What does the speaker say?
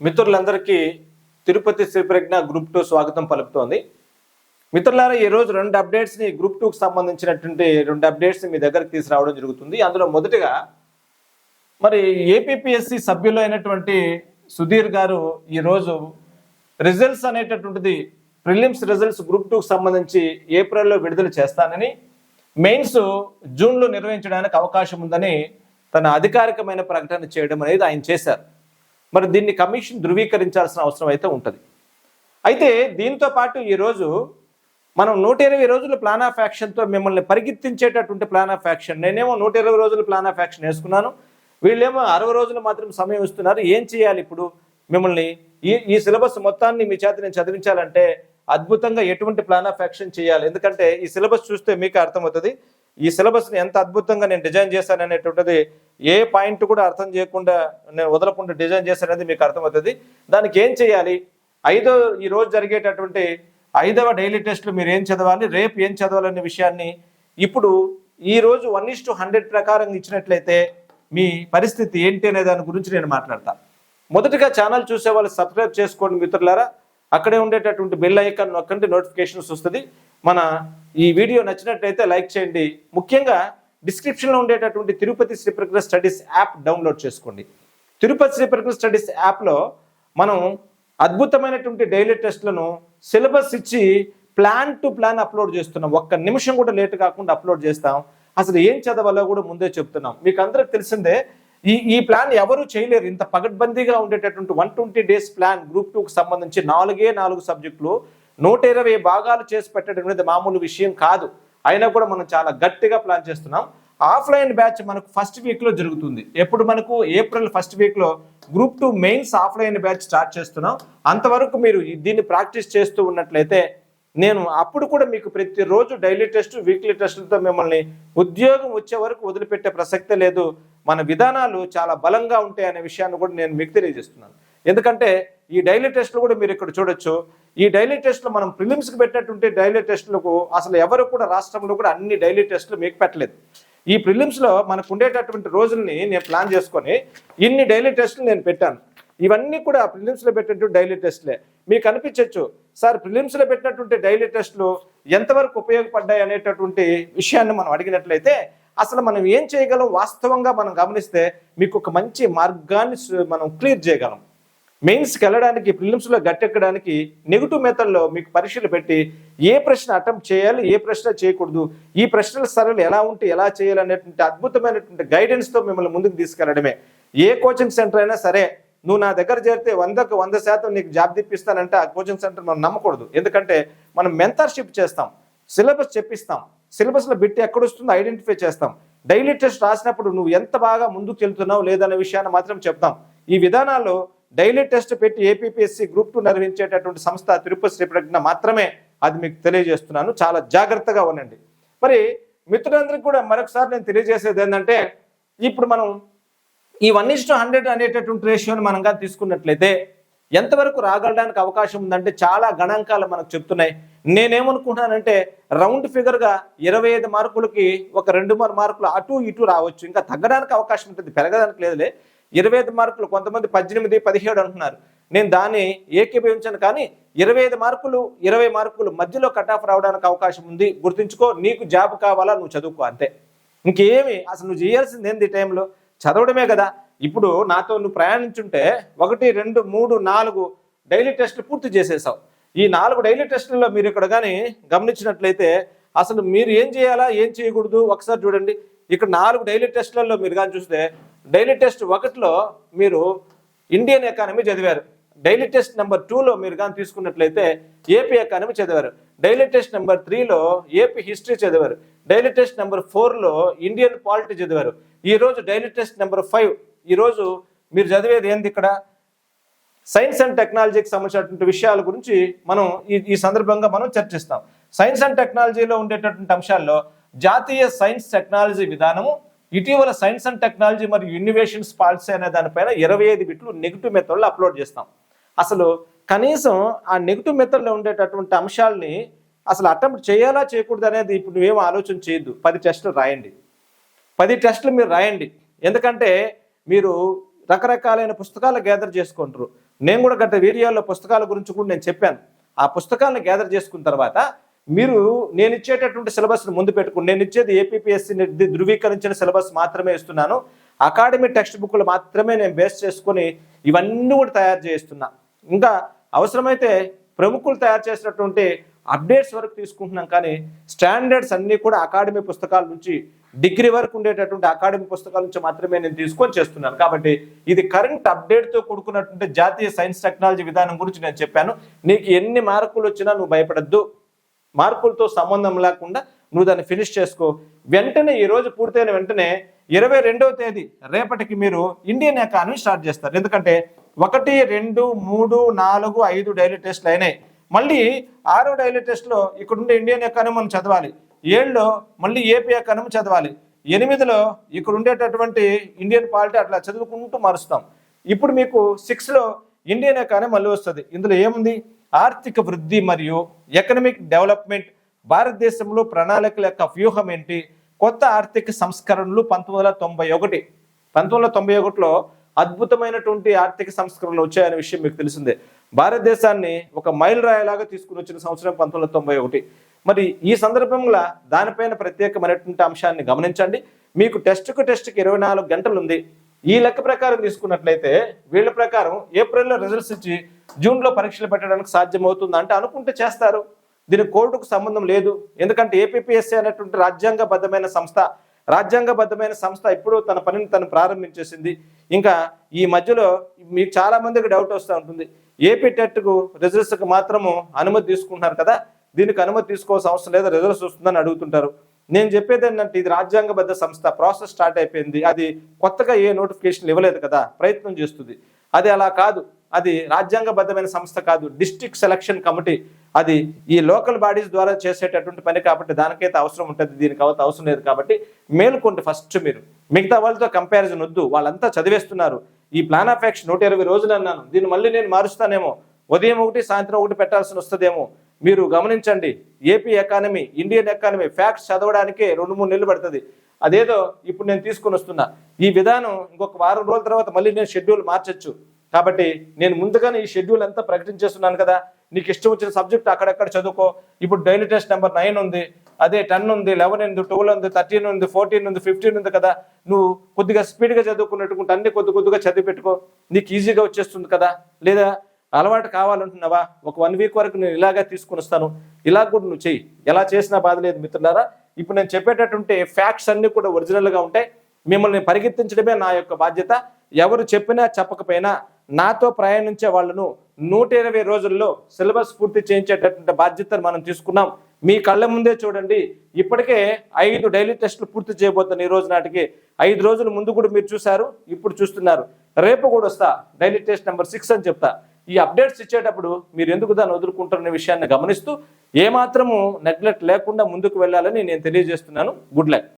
మిత్రులందరికీ Tirupati Sri Pragna group two స్వాగతం పలుకుతోంది. మిత్రులారా ఈ రోజు రెండు అప్డేట్స్ని గ్రూప్ టూకి సంబంధించినటువంటి రెండు అప్డేట్స్ని మీ దగ్గరికి తీసుకురావడం జరుగుతుంది. అందులో మొదటిగా మరి ఏపీఎస్సి సభ్యులు అయినటువంటి సుధీర్ గారు ఈరోజు రిజల్ట్స్ అనేటటువంటిది ప్రిలిమ్స్ రిజల్ట్స్ గ్రూప్ టూకి సంబంధించి ఏప్రిల్లో విడుదల చేస్తానని మెయిన్స్ జూన్లో నిర్వహించడానికి అవకాశం ఉందని తన అధికారికమైన ప్రకటన చేయడం అనేది ఆయన చేశారు. మరి దీన్ని కమిషన్ ధృవీకరించాల్సిన అవసరం అయితే ఉంటుంది. అయితే దీంతో పాటు ఈరోజు మనం నూట ఇరవై రోజుల ప్లాన్ ఆఫ్ యాక్షన్తో మిమ్మల్ని పరిగెత్తించేటటువంటి ప్లాన్ ఆఫ్ యాక్షన్. నేనేమో నూట ఇరవై రోజుల ప్లాన్ ఆఫ్ యాక్షన్ వేసుకున్నాను. వీళ్ళేమో అరవై రోజులు మాత్రం సమయం ఇస్తున్నారు. ఏం చేయాలి ఇప్పుడు మిమ్మల్ని? ఈ ఈ సిలబస్ మొత్తాన్ని మీ చేత నేను చదివించాలంటే అద్భుతంగా ఎటువంటి ప్లాన్ ఆఫ్ యాక్షన్ చేయాలి? ఎందుకంటే ఈ సిలబస్ చూస్తే మీకు అర్థమవుతుంది. ఈ సిలబస్ని ఎంత అద్భుతంగా నేను డిజైన్ చేశాను అనేటువంటిది ఏ పాయింట్ కూడా అర్థం చేయకుండా నేను వదలకుండా డిజైన్ చేశాననేది మీకు అర్థమవుతుంది. దానికి ఏం చేయాలి? ఐదో ఈ రోజు జరిగేటటువంటి ఐదవ డైలీ టెస్ట్లు మీరు ఏం చదవాలి? రేపు ఏం చదవాలనే విషయాన్ని ఇప్పుడు ఈ రోజు వన్ ఇస్ టు హండ్రెడ్ ప్రకారం ఇచ్చినట్లయితే మీ పరిస్థితి ఏంటి అనే దాని గురించి నేను మాట్లాడతా. మొదటగా ఛానల్ చూసే వాళ్ళు సబ్స్క్రైబ్ చేసుకోండి మిత్రులారా. అక్కడే ఉండేటటువంటి బెల్ ఐకాన్ నొక్కండి నోటిఫికేషన్స్ వస్తుంది. మన ఈ వీడియో నచ్చినట్లయితే లైక్ చేయండి. ముఖ్యంగా డిస్క్రిప్షన్లో ఉండేటటువంటి Tirupati Sriprakruta studies app download చేసుకోండి. తిరుపతి శ్రీప్రకృత స్టడీస్ యాప్లో మనం అద్భుతమైనటువంటి డైలీ టెస్ట్లను సిలబస్ ఇచ్చి ప్లాన్ టు ప్లాన్ అప్లోడ్ చేస్తున్నాం. ఒక్క నిమిషం కూడా లేట్ కాకుండా అప్లోడ్ చేస్తాం. అసలు ఏం చదవాలో కూడా ముందే చెప్తున్నాం. మీకు అందరికి తెలిసిందే ఈ ఈ ప్లాన్ ఎవరు చేయలేరు. ఇంత పగడ్బందీగా ఉండేటటువంటి one twenty days plan group టూకి సంబంధించి నాలుగే నాలుగు సబ్జెక్టులు నూట ఇరవై భాగాలు చేసి పెట్టడం అనేది మామూలు విషయం కాదు. అయినా కూడా మనం చాలా గట్టిగా ప్లాన్ చేస్తున్నాం. ఆఫ్లైన్ బ్యాచ్ మనకు ఫస్ట్ వీక్లో జరుగుతుంది. ఎప్పుడు మనకు ఏప్రిల్ ఫస్ట్ వీక్లో group two mains offline batch start చేస్తున్నాం. అంతవరకు మీరు దీన్ని ప్రాక్టీస్ చేస్తూ ఉన్నట్లయితే నేను అప్పుడు కూడా మీకు ప్రతిరోజు డైలీ టెస్ట్ వీక్లీ టెస్టులతో మిమ్మల్ని ఉద్యోగం వచ్చే వరకు వదిలిపెట్టే ప్రసక్తే లేదు. మన విధానాలు చాలా బలంగా ఉంటాయి అనే విషయాన్ని కూడా నేను మీకు తెలియజేస్తున్నాను. ఎందుకంటే ఈ డైలీ టెస్ట్లు కూడా మీరు ఇక్కడ చూడొచ్చు. ఈ డైలీ టెస్ట్లు మనం ప్రిలిమ్స్కి పెట్టినట్టుంటే డైలీ టెస్టులకు అసలు ఎవరు కూడా రాష్ట్రంలో కూడా అన్ని డైలీ టెస్టులు మీకు పెట్టలేదు. ఈ ప్రిలిమ్స్లో మనకు ఉండేటటువంటి రోజుల్ని నేను ప్లాన్ చేసుకొని ఇన్ని డైలీ టెస్టులు నేను పెట్టాను. ఇవన్నీ కూడా ప్రిలిమ్స్లో పెట్టినటువంటి డైలీ టెస్ట్లే. మీకు అనిపించవచ్చు సార్ ప్రిలిమ్స్లో పెట్టినటువంటి డైలీ టెస్టులు ఎంతవరకు ఉపయోగపడ్డాయి అనేటటువంటి విషయాన్ని మనం అడిగినట్లయితే అసలు మనం ఏం చేయగలం? వాస్తవంగా మనం గమనిస్తే మీకు ఒక మంచి మార్గాన్ని మనం క్లియర్ చేయగలం. మెయిన్స్కి వెళ్ళడానికి ప్రిలిమ్స్లో గట్టెక్కడానికి నెగిటివ్ మెథడ్లో మీకు పరీక్షలు పెట్టి ఏ ప్రశ్న అటెంప్ట్ చేయాలి ఏ ప్రశ్న చేయకూడదు ఈ ప్రశ్నల సరళి ఎలా ఉంటే ఎలా చేయాలి అనేటువంటి అద్భుతమైనటువంటి గైడెన్స్తో మిమ్మల్ని ముందుకు తీసుకెళ్ళడమే. ఏ కోచింగ్ సెంటర్ అయినా సరే నువ్వు నా దగ్గర చేరితే వందకు వంద శాతం నీకు జాబ్ తెప్పిస్తానంటే ఆ కోచింగ్ సెంటర్ మనం నమ్మకూడదు. ఎందుకంటే మనం మెంటర్షిప్ చేస్తాం సిలబస్ చెప్పిస్తాం సిలబస్లో బిట్టి ఎక్కడొస్తుందో ఐడెంటిఫై చేస్తాం. డైలీ టెస్ట్ రాసినప్పుడు నువ్వు ఎంత బాగా ముందుకు వెళ్తున్నావు లేదనే విషయాన్ని మాత్రం చెప్తాం. ఈ విధానాల్లో డైలీ టెస్ట్ పెట్టి ఏపీపీఎస్సీ గ్రూప్ టూ నిర్వహించేటటువంటి సంస్థ తిరుపతి శ్రీ ప్రజ్ఞ మాత్రమే అది మీకు తెలియజేస్తున్నాను. చాలా జాగ్రత్తగా ఉండండి. మరి మిత్రులందరికీ కూడా మరొకసారి నేను తెలియజేసేది ఏంటంటే ఇప్పుడు మనం ఈ వన్ ఇస్ టు హండ్రెడ్ అనేటటువంటి రేషియోని మనం కానీ తీసుకున్నట్లయితే ఎంతవరకు రాగలడానికి అవకాశం ఉందంటే చాలా గణాంకాలు మనకు చెప్తున్నాయి. నేనేమనుకుంటున్నానంటే రౌండ్ ఫిగర్గా ఇరవై ఐదు మార్కులకి ఒక రెండు మూడు మార్కులు అటు ఇటు రావచ్చు. ఇంకా తగ్గడానికి అవకాశం ఉంటుంది. పెరగడానికి లేదులే. ఇరవై ఐదు మార్కులు కొంతమంది పద్దెనిమిది పదిహేడు అంటున్నారు. నేను దాన్ని ఏకీభవించాను కానీ ఇరవై ఐదు మార్కులు ఇరవై మార్కులు మధ్యలో కట్ ఆఫ్ రావడానికి అవకాశం ఉంది. గుర్తుంచుకో నీకు జాబ్ కావాలా నువ్వు చదువుకో అంతే. ఇంకేమి అసలు నువ్వు చేయాల్సింది ఏంది ఈ టైంలో చదవడమే కదా. ఇప్పుడు నాతో నువ్వు ప్రయాణించుంటే ఒకటి రెండు మూడు నాలుగు డైలీ టెస్టులు పూర్తి చేసేసావు. ఈ నాలుగు డైలీ టెస్టుల్లో మీరు ఇక్కడ కానీ గమనించినట్లయితే అసలు మీరు ఏం చేయాలా ఏం చేయకూడదు? ఒకసారి చూడండి. ఇక్కడ నాలుగు డైలీ టెస్టులలో మీరు కానీ చూస్తే డైలీ టెస్ట్ ఒకటిలో మీరు ఇండియన్ ఎకానమీ చదివారు. డైలీ టెస్ట్ నెంబర్ టూలో మీరు కానీ తీసుకున్నట్లయితే ఏపీ ఎకానమీ చదివారు. డైలీ టెస్ట్ నెంబర్ త్రీలో ఏపీ హిస్టరీ చదివారు. డైలీ టెస్ట్ నెంబర్ ఫోర్లో ఇండియన్ పాలిటీ చదివారు. ఈరోజు డైలీ టెస్ట్ నెంబర్ ఫైవ్ ఈరోజు మీరు చదివేది ఏంది ఇక్కడ? సైన్స్ అండ్ టెక్నాలజీకి సంబంధించినటువంటి విషయాల గురించి మనం ఈ ఈ సందర్భంగా మనం చర్చిస్తాం. సైన్స్ అండ్ టెక్నాలజీలో ఉండేటటువంటి అంశాల్లో జాతీయ సైన్స్ టెక్నాలజీ విధానము ఇటీవల సైన్స్ అండ్ టెక్నాలజీ మరియు ఇన్నోవేషన్స్ పాలసీ అనే దానిపైన ఇరవై ఐదు బిట్లు నెగిటివ్ మెథడ్లో అప్లోడ్ చేస్తాం. అసలు కనీసం ఆ నెగిటివ్ మెథడ్లో ఉండేటటువంటి అంశాలని అసలు అటెంప్ట్ చేయాలా చేయకూడదు అనేది ఇప్పుడు నువ్వేం ఆలోచన చేయొద్దు. పది టెస్టులు రాయండి. పది టెస్టులు మీరు రాయండి. ఎందుకంటే మీరు రకరకాలైన పుస్తకాలు గ్యాదర్ చేసుకుంటారు. నేను కూడా గత వీడియోలో పుస్తకాల గురించి కూడా నేను చెప్పాను. ఆ పుస్తకాలను గ్యాదర్ చేసుకున్న తర్వాత మీరు నేను ఇచ్చేటటువంటి సిలబస్ను ముందు పెట్టుకుని నేను ఇచ్చేది ఏపీఎస్సి ధృవీకరించిన సిలబస్ మాత్రమే ఇస్తున్నాను. అకాడమీ టెక్స్ట్ బుక్లు మాత్రమే నేను బేస్ చేసుకొని ఇవన్నీ కూడా తయారు చేస్తున్నా ఇంకా అవసరమైతే ప్రముఖులు తయారు చేసినటువంటి అప్డేట్స్ వరకు తీసుకుంటున్నాం కానీ స్టాండర్డ్స్ అన్నీ కూడా అకాడమీ పుస్తకాల నుంచి డిగ్రీ వరకు ఉండేటటువంటి అకాడమీ పుస్తకాల నుంచి మాత్రమే నేను తీసుకొని చేస్తున్నాను. కాబట్టి ఇది కరెంట్ అప్డేట్తో కూడుకున్నటువంటి జాతీయ సైన్స్ టెక్నాలజీ విధానం గురించి నేను చెప్పాను. నీకు ఎన్ని మార్కులు వచ్చినా నువ్వు భయపడద్దు. మార్కులతో సంబంధం లేకుండా నువ్వు దాన్ని ఫినిష్ చేసుకో. వెంటనే ఈ రోజు పూర్తయిన వెంటనే ఇరవై రెండవ తేదీ రేపటికి మీరు ఇండియన్ ఎకానమీ స్టార్ట్ చేస్తారు. ఎందుకంటే ఒకటి రెండు మూడు నాలుగు ఐదు డైలీ టెస్ట్లు అయినాయి. మళ్ళీ ఆరో డైలీ టెస్ట్లో ఇక్కడ ఉండే ఇండియన్ ఎకానమీ మనం చదవాలి. ఏళ్ళలో మళ్ళీ ఏపీ ఎకానమీ చదవాలి. ఎనిమిదిలో ఇక్కడ ఉండేటటువంటి ఇండియన్ పాలిటీ అట్లా చదువుకుంటూ మారుస్తాం. ఇప్పుడు మీకు సిక్స్లో ఇండియన్ ఎకానమీ మళ్ళీ వస్తుంది. ఇందులో ఏముంది? ఆర్థిక వృద్ధి మరియు ఎకనమిక్ డెవలప్మెంట్ భారతదేశంలో ప్రణాళికల యొక్క వ్యూహం ఏంటి? కొత్త ఆర్థిక సంస్కరణలు పంతొమ్మిది వందల తొంభై ఒకటి. పంతొమ్మిది వందల తొంభై ఒకటిలో అద్భుతమైనటువంటి ఆర్థిక సంస్కరణలు వచ్చాయనే విషయం మీకు తెలిసిందే. భారతదేశాన్ని ఒక మైల్ రాయలాగా తీసుకుని వచ్చిన సంవత్సరం పంతొమ్మిది వందల తొంభై ఒకటి. మరి ఈ సందర్భంలో దానిపైన ప్రత్యేకమైనటువంటి అంశాన్ని గమనించండి. మీకు టెస్ట్కు టెస్ట్కి ఇరవై నాలుగు గంటలు ఉంది ఈ లెక్క ప్రకారం తీసుకున్నట్లయితే వీళ్ళ ప్రకారం ఏప్రిల్లో రిజల్ట్స్ ఇచ్చి జూన్లో పరీక్షలు పెట్టడానికి సాధ్యమవుతుంది అంటే అనుకుంటే చేస్తారు. దీని కోర్టుకు సంబంధం లేదు. ఎందుకంటే ఏపీఎస్సీ అనేటువంటి రాజ్యాంగబద్ధమైన సంస్థ రాజ్యాంగబద్ధమైన సంస్థ ఇప్పుడు తన పనిని తను ప్రారంభించేసింది. ఇంకా ఈ మధ్యలో మీకు చాలా మందికి డౌట్ వస్తూ ఉంటుంది. ఏపీ టెట్కు రిజల్ట్స్కి మాత్రము అనుమతి తీసుకుంటున్నారు కదా? దీనికి అనుమతి తీసుకోవాల్సిన అవసరం లేదా? రిజల్ట్స్ వస్తుందని అడుగుతుంటారు. నేను చెప్పేది ఏంటంటే ఇది రాజ్యాంగబద్ధ సంస్థ ప్రాసెస్ స్టార్ట్ అయిపోయింది. అది కొత్తగా ఏ నోటిఫికేషన్ ఇవ్వలేదు కదా ప్రయత్నం చేస్తుంది. అది అలా కాదు. అది రాజ్యాంగబద్ధమైన సంస్థ కాదు. District selection committee. అది ఈ లోకల్ బాడీస్ ద్వారా చేసేటటువంటి పని కాబట్టి దానికైతే అవసరం ఉంటుంది దీనికి అవత అవసరం లేదు కాబట్టి మేలుకోండి ఫస్ట్ మీరు. మిగతా వాళ్ళతో కంపారిజన్ వద్దు. వాళ్ళంతా చదివేస్తున్నారు. ఈ ప్లాన్ ఆఫ్ యాక్షన్ నూట ఇరవై రోజులు అన్నాను. దీన్ని మళ్ళీ నేను మారుస్తానేమో. ఉదయం ఒకటి సాయంత్రం ఒకటి పెట్టాల్సి వస్తుందేమో. మీరు గమనించండి AP economy Indian economy facts చదవడానికే రెండు మూడు నెలలు పడుతుంది. అదేదో ఇప్పుడు నేను తీసుకుని వస్తున్నా. ఈ విధానం ఇంకొక వారం రోజుల తర్వాత మళ్ళీ నేను షెడ్యూల్ మార్చొచ్చు. కాబట్టి నేను ముందుగానే ఈ షెడ్యూల్ అంతా ప్రకటించేస్తున్నాను కదా. నీకు ఇష్టం వచ్చిన సబ్జెక్ట్ అక్కడక్కడ చదువుకో. ఇప్పుడు డైలీ టెస్ట్ నెంబర్ నైన్ ఉంది అదే టెన్ ఉంది లెవెన్ ఉంది ట్వెల్వ్ ఉంది థర్టీన్ ఉంది ఫోర్టీన్ ఉంది ఫిఫ్టీన్ ఉంది కదా. నువ్వు కొద్దిగా స్పీడ్గా చదువుకున్నట్టుకుంటే అన్ని కొద్ది కొద్దిగా చదివి పెట్టుకో నీకు ఈజీగా వచ్చేస్తుంది కదా. లేదా అలవాటు కావాలంటున్నావా? ఒక వన్ వీక్ వరకు నేను ఇలాగా తీసుకుని వస్తాను. ఇలా కూడా నువ్వు చెయ్యి. ఎలా చేసినా బాధ లేదు మిత్రులారా. ఇప్పుడు నేను చెప్పేటటువంటి ఫ్యాక్ట్స్ అన్నీ కూడా ఒరిజినల్గా ఉంటాయి. మిమ్మల్ని పరిగెత్తించడమే నా యొక్క బాధ్యత. ఎవరు చెప్పినా చెప్పకపోయినా నాతో ప్రయాణించే వాళ్ళను నూట ఇరవై రోజుల్లో సిలబస్ పూర్తి చేయించేటటువంటి బాధ్యతను మనం తీసుకున్నాం. మీ కళ్ళ ముందే చూడండి. ఇప్పటికే ఐదు డైలీ టెస్టులు పూర్తి చేయబోతున్న ఈ రోజు నాటికి. ఐదు రోజుల ముందు కూడా మీరు చూశారు. ఇప్పుడు చూస్తున్నారు. రేపు కూడా వస్తా. డైలీ టెస్ట్ నెంబర్ సిక్స్ అని చెప్తా. ఈ అప్డేట్స్ ఇచ్చేటప్పుడు మీరు ఎందుకు దాన్ని వదులుకుంటున్న విషయాన్ని గమనిస్తూ ఏమాత్రము నెగ్లెక్ట్ లేకుండా ముందుకు వెళ్ళాలని నేను తెలియజేస్తున్నాను. Good luck.